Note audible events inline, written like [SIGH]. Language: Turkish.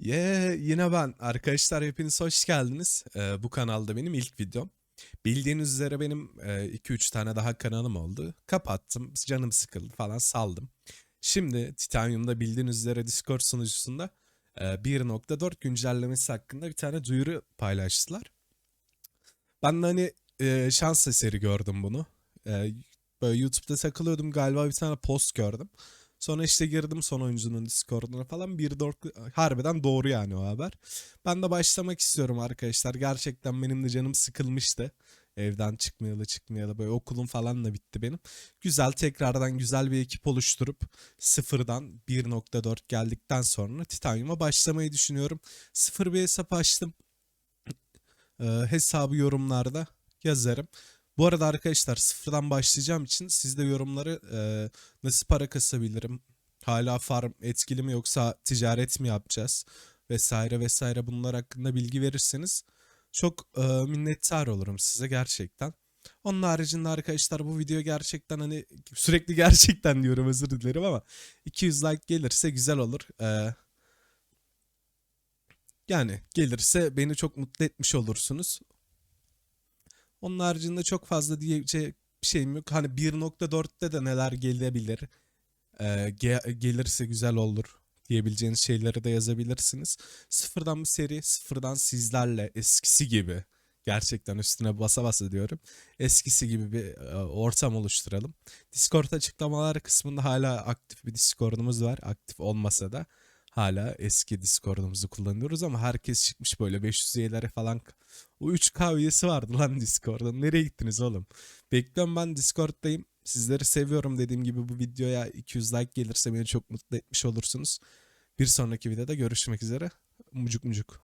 Ye yine ben. Arkadaşlar hepiniz hoş geldiniz. Ee, bu kanalda benim ilk videom. Bildiğiniz üzere benim 2-3 tane daha kanalım oldu. Kapattım, canım sıkıldı falan saldım. Şimdi Titanium'da bildiğiniz üzere Discord sunucusunda e, 1.4 güncellemesi hakkında bir tane duyuru paylaştılar. Ben de hani e, şans eseri gördüm bunu. E, böyle YouTube'da takılıyordum galiba bir tane post gördüm. Sonra işte girdim son oyuncunun Discord'una falan. Bir dor- harbiden doğru yani o haber. Ben de başlamak istiyorum arkadaşlar. Gerçekten benim de canım sıkılmıştı. Evden çıkmayalı çıkmayalı böyle okulum falan da bitti benim. Güzel tekrardan güzel bir ekip oluşturup sıfırdan 1.4 geldikten sonra Titanium'a başlamayı düşünüyorum. Sıfır bir hesap açtım. Ee, hesabı yorumlarda yazarım. Bu arada arkadaşlar sıfırdan başlayacağım için siz de yorumları e, nasıl para kasabilirim? Hala farm etkili mi yoksa ticaret mi yapacağız? Vesaire vesaire bunlar hakkında bilgi verirseniz çok e, minnettar olurum size gerçekten. Onun haricinde arkadaşlar bu video gerçekten hani sürekli [LAUGHS] gerçekten diyorum özür dilerim ama 200 like gelirse güzel olur. Ee, yani gelirse beni çok mutlu etmiş olursunuz. Onun haricinde çok fazla diyecek bir şeyim yok. Hani 1.4'te de neler gelebilir, e, ge- gelirse güzel olur diyebileceğiniz şeyleri de yazabilirsiniz. Sıfırdan bir seri, sıfırdan sizlerle eskisi gibi gerçekten üstüne basa basa diyorum. Eskisi gibi bir e, ortam oluşturalım. Discord açıklamalar kısmında hala aktif bir Discord'umuz var. Aktif olmasa da hala eski Discord'umuzu kullanıyoruz ama herkes çıkmış böyle 500 üyelere falan. O 3K üyesi vardı lan Discord'da. Nereye gittiniz oğlum? Bekliyorum ben Discord'dayım. Sizleri seviyorum dediğim gibi bu videoya 200 like gelirse beni çok mutlu etmiş olursunuz. Bir sonraki videoda görüşmek üzere. Mucuk mucuk.